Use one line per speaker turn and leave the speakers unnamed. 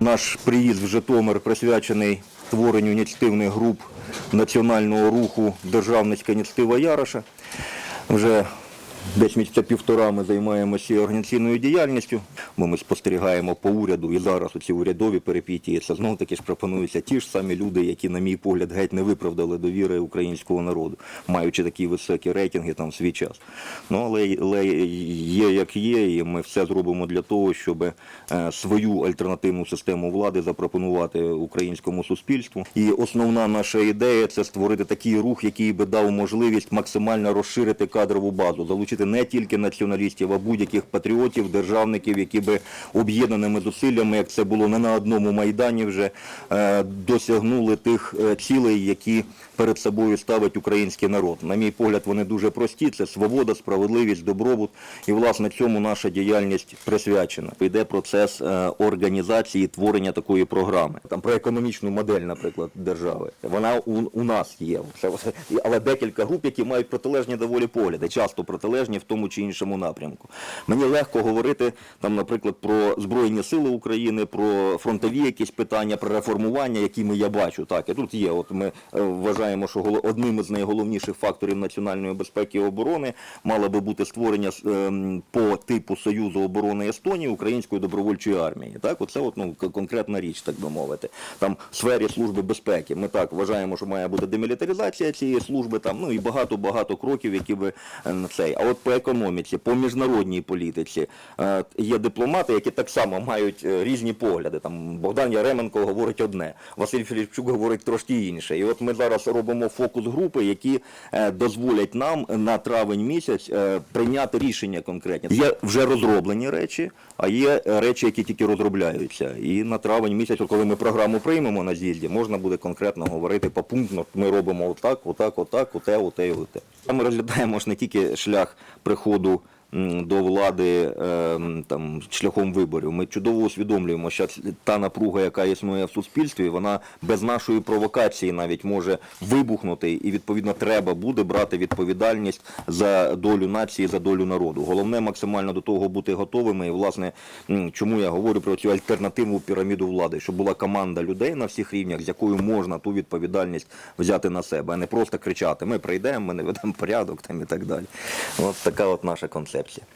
Наш приїзд в Житомир присвячений творенню ініціативних груп національного руху Державницька ініціатива Яроша. Вже десь місяця півтора ми займаємося організаційною діяльністю, бо ми спостерігаємо по уряду і зараз оці урядові перипетії. Це знову таки ж пропонуються ті ж самі люди, які, на мій погляд, геть не виправдали довіри українського народу, маючи такі високі рейтинги там в свій час. Ну але, але є як є, і ми все зробимо для того, щоб е, свою альтернативну систему влади запропонувати українському суспільству. І основна наша ідея це створити такий рух, який би дав можливість максимально розширити кадрову базу, залучити не тільки націоналістів, а будь-яких патріотів, державників, які би об'єднаними зусиллями, як це було не на одному майдані, вже е, досягнули тих е, цілей, які перед собою ставить український народ. На мій погляд, вони дуже прості: це свобода, справедливість, добробут. І власне цьому наша діяльність присвячена. Йде процес е, організації творення такої програми. Там про економічну модель, наприклад, держави. Вона у, у нас є. Але декілька груп, які мають протилежні доволі погляди, часто протилежні в тому чи іншому напрямку. Мені легко говорити там, наприклад, про збройні сили України, про фронтові якісь питання, про реформування, якими я бачу. Так, і тут є. От ми е, вважаємо, що одним із найголовніших факторів національної безпеки і оборони мало би бути створення ем, по типу Союзу оборони Естонії української добровольчої армії. Так, оце от, ну, конкретна річ, так би мовити. Там в сфері служби безпеки. Ми так вважаємо, що має бути демілітаризація цієї служби, там ну і багато багато кроків, які би на цей. А от по економіці, по міжнародній політиці е, є дипломати, які так само мають е, різні погляди. Там Богдан Яременко говорить одне, Василь Філіпчук говорить трошки інше. І от ми зараз робимо фокус групи, які е, дозволять нам на травень місяць е, прийняти рішення конкретні. Є вже розроблені речі, а є речі, які тільки розробляються. І на травень місяць, коли ми програму приймемо на з'їзді, можна буде конкретно говорити попунктно. Ми робимо отак, отак, отак, оте, оте оте. Ми розглядаємо ж не тільки шлях приходу до влади е, там шляхом виборів. Ми чудово усвідомлюємо, що та напруга, яка існує в суспільстві, вона без нашої провокації навіть може вибухнути, і відповідно треба буде брати відповідальність за долю нації, за долю народу. Головне максимально до того бути готовими. І власне чому я говорю про цю альтернативну піраміду влади, щоб була команда людей на всіх рівнях, з якою можна ту відповідальність взяти на себе, а не просто кричати: Ми прийдемо, ми не ведемо порядок там і так далі. От така от наша концепція.